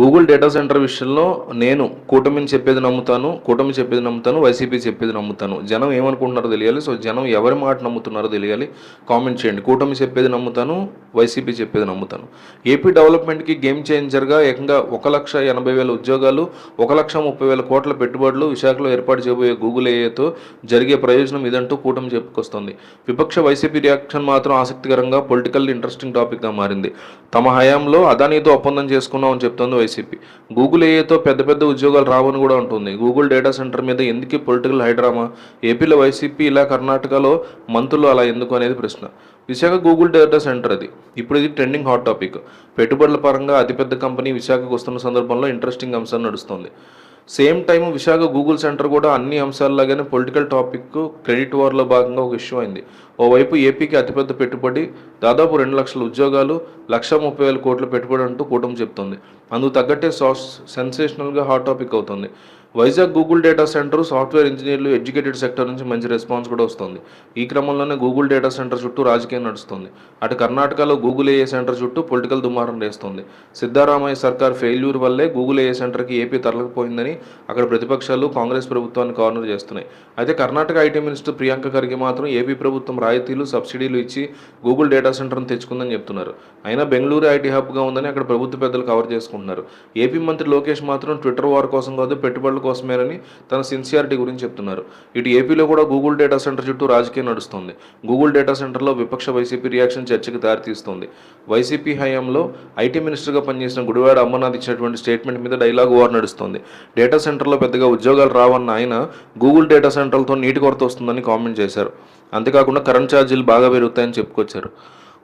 Google data centre విషయంలో నేను కూటమిని చెప్పేది నమ్ముతాను కూటమి చెప్పేది నమ్ముతాను వైసీపీ చెప్పేది నమ్ముతాను. జనం ఏమనుకుంటున్నారో తెలియాలి. సో జనం ఎవరి మాట నమ్ముతున్నారో తెలియాలి. కామెంట్ చేయండి. కూటమి చెప్పేది నమ్ముతాను వైసీపీ చెప్పేది నమ్ముతాను. ఏపీ డెవలప్మెంట్కి గేమ్ చేంజర్గా ఏకంగా ఒక లక్ష ఎనభై వేల ఉద్యోగాలు ఒక లక్ష ముప్పై వేల కోట్ల పెట్టుబడులు విశాఖలో ఏర్పాటు చేయబోయే గూగుల్ ఏఏతో జరిగే ప్రయోజనం ఇదంటూ కూటమి చెప్పుకొస్తుంది. విపక్ష వైసీపీ రియాక్షన్ మాత్రం ఆసక్తికరంగా పొలిటికల్ ఇంట్రెస్టింగ్ టాపిక్గా మారింది. తమ హయాంలో అదానీతో ఒప్పందం చేసుకున్నామని చెప్తోంది వైసీపీ. గూగుల్ ఏఏతో పెద్ద పెద్ద ఉద్యోగాలు రావని కూడా ఉంటుంది గూగుల్ డేటా సెంటర్ మీద ఎందుకు పొలిటికల్ హైడ్రామా? ఏపీలో వైసీపీ ఇలా కర్ణాటకలో మంత్రులు అలా ఎందుకు అనేది ప్రశ్న. విశాఖ గూగుల్ డేటా సెంటర్ అది. ఇప్పుడు ఇది ట్రెండింగ్ హాట్ టాపిక్ పెట్టుబడుల పరంగా అతిపెద్ద కంపెనీ విశాఖకు వస్తున్న సందర్భంలో ఇంట్రెస్టింగ్ అంశం నడుస్తుంది. Same time Visakha Google centre కూడా అన్ని అంశాల్లాగానే పొలిటికల్ టాపిక్ క్రెడిట్ వార్లో భాగంగా ఒక ఇష్యూ అయింది. ఓవైపు ఏపీకి అతిపెద్ద పెట్టుబడి దాదాపు రెండు లక్షల ఉద్యోగాలు లక్ష ముప్పై వేల కోట్ల పెట్టుబడి అంటూ కూటమి చెప్తుంది. అందుకు తగ్గట్టే సాస్ సెన్సేషనల్గా హాట్ టాపిక్ అవుతుంది. Vizag Google data centre software ఇంజనీర్లు ఎడ్యుకేటెడ్ సెక్టర్ నుంచి మంచి రెస్పాన్స్ కూడా వస్తుంది. ఈ క్రమంలోనే గూగుల్ డేటా సెంటర్ చుట్టూ రాజకీయం నడుస్తుంది. అటు కర్ణాటకలో గూగుల్ ఏఏ సెంటర్ చుట్టూ పొలిటికల్ దుమారం లేస్తుంది. సిద్ధారామయ్య సర్కార్ ఫెయిల్యూర్ వల్లే గూగుల్ ఏఏ సెంటర్కి ఏపీ తరలకపోయిందని అక్కడ ప్రతిపక్షాలు కాంగ్రెస్ ప్రభుత్వాన్ని కార్నర్ చేస్తున్నాయి. అయితే కర్ణాటక ఐటీ మినిస్టర్ ప్రియాంక ఖర్గే మాత్రం ఏపీ ప్రభుత్వం రాయితీలు సబ్సిడీలు ఇచ్చి గూగుల్ డేటా సెంటర్ను తెచ్చుకుందని చెప్తున్నారు. అయినా బెంగళూరు ఐటీ హబ్గా ఉందని అక్కడ ప్రభుత్వ పెద్దలు కవర్ చేసుకుంటున్నారు. ఏపీ మంత్రి లోకేష్ మాత్రం ట్విట్టర్ వార్ కోసం కాదు పెట్టుబడుల కోసమేనని తన సిన్సియారిటీ గురించి చెప్తున్నారు. ఇటు ఏపీలో కూడా గూగుల్ డేటా సెంటర్ చుట్టూ రాజకీయం నడుస్తుంది. గూగుల్ డేటా సెంటర్లో విపక్ష వైసీపీ రియాక్షన్ చర్చకు దారితీస్తుంది. వైసీపీ హయాంలో ఐటీ మినిస్టర్గా పనిచేసిన గుడివాడ అమర్నాథ్ ఇచ్చినటువంటి స్టేట్మెంట్ మీద డైలాగ్ వార్ నడుస్తుంది. డేటా సెంటర్లో పెద్దగా ఉద్యోగాలు రావన్న ఆయన గూగుల్ డేటా సెంటర్లతో నీటి కొరత వస్తుందని కామెంట్ చేశారు. అంతేకాకుండా కరెంట్ ఛార్జీలు బాగా పెరుగుతాయని చెప్పుకొచ్చారు.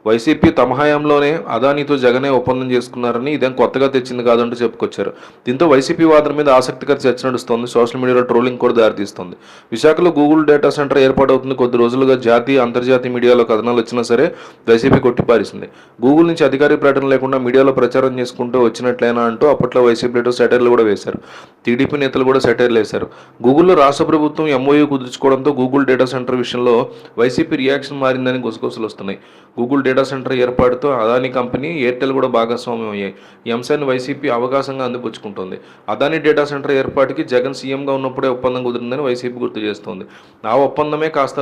వైసీపీ తమ హయాంలోనే అదానీతో జగనే ఒప్పందం చేసుకున్నారని ఇదేం కొత్తగా తెచ్చింది కాదంటూ చెప్పుకొచ్చారు. దీంతో వైసీపీ వాదన మీద ఆసక్తికర చర్చ నడుస్తోంది. సోషల్ మీడియాలో ట్రోలింగ్ కూడా దారితీస్తుంది. విశాఖలో గూగుల్ డేటా సెంటర్ ఏర్పాటవుతుంది. కొద్ది రోజులుగా జాతీయ అంతర్జాతీయ మీడియాలో కథనాలు వచ్చినా సరే వైసీపీ కొట్టిపారేసింది. గూగుల్ నుంచి అధికారిక ప్రకటన లేకుండా మీడియాలో ప్రచారం చేసుకుంటూ వచ్చినట్లయినా అంటూ అప్పట్లో వైసీపీ వైసీపీలో సెటైర్లు కూడా వేశారు. టీడీపీ నేతలు కూడా సెటైర్లు వేశారు. గూగుల్లో రాష్ట్ర ప్రభుత్వం ఎంఓయూ కుదుర్చుకోవడంతో గూగుల్ డేటా సెంటర్ విషయంలో వైసీపీ రియాక్షన్ మారిందని గుసగుసలు వస్తున్నాయి. గూగుల్ డేటా డేటా సెంటర్ ఏర్పాటుతో అదానీ కంపెనీ ఎయిర్టెల్ కూడా భాగస్వామ్యం అయ్యాయి. ఈ అంశాన్ని వైసీపీ అవకాశంగా అందిపుచ్చుకుంటుంది. అదానీ డేటా సెంటర్ ఏర్పాటుకి జగన్ సీఎంగా ఉన్నప్పుడే ఒప్పందం కుదిరిందని వైసీపీ గుర్తు చేస్తోంది. ఆ ఒప్పందమే కాస్త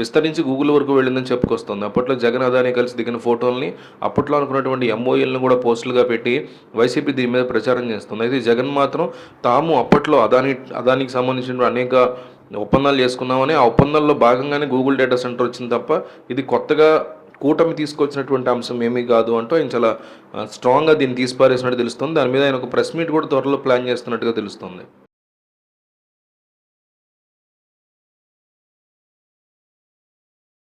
విస్తరించి గూగుల్ వరకు వెళ్ళిందని చెప్పుకొస్తుంది. అప్పట్లో జగన్ అదానీ కలిసి దిగిన ఫోటోల్ని అప్పట్లో అనుకున్నటువంటి ఎంఓఎల్ని కూడా పోస్టులుగా పెట్టి వైసీపీ దీని మీద ప్రచారం చేస్తుంది. అయితే జగన్ మాత్రం తాము అప్పట్లో అదానీ అదానికి సంబంధించిన అనేక ఒప్పందాలు చేసుకున్నామని ఆ ఒప్పందాల్లో భాగంగానే గూగుల్ డేటా సెంటర్ వచ్చింది తప్ప ఇది కొత్తగా కూటమి తీసుకొచ్చినటువంటి అంశం ఏమీ కాదు అంటూ ఆయన చాలా స్ట్రాంగ్గా దీన్ని తీసిపారేసినట్టు తెలుస్తుంది. దాని మీద ఆయన ఒక ప్రెస్ మీట్ కూడా త్వరలో ప్లాన్ చేస్తున్నట్టుగా తెలుస్తుంది.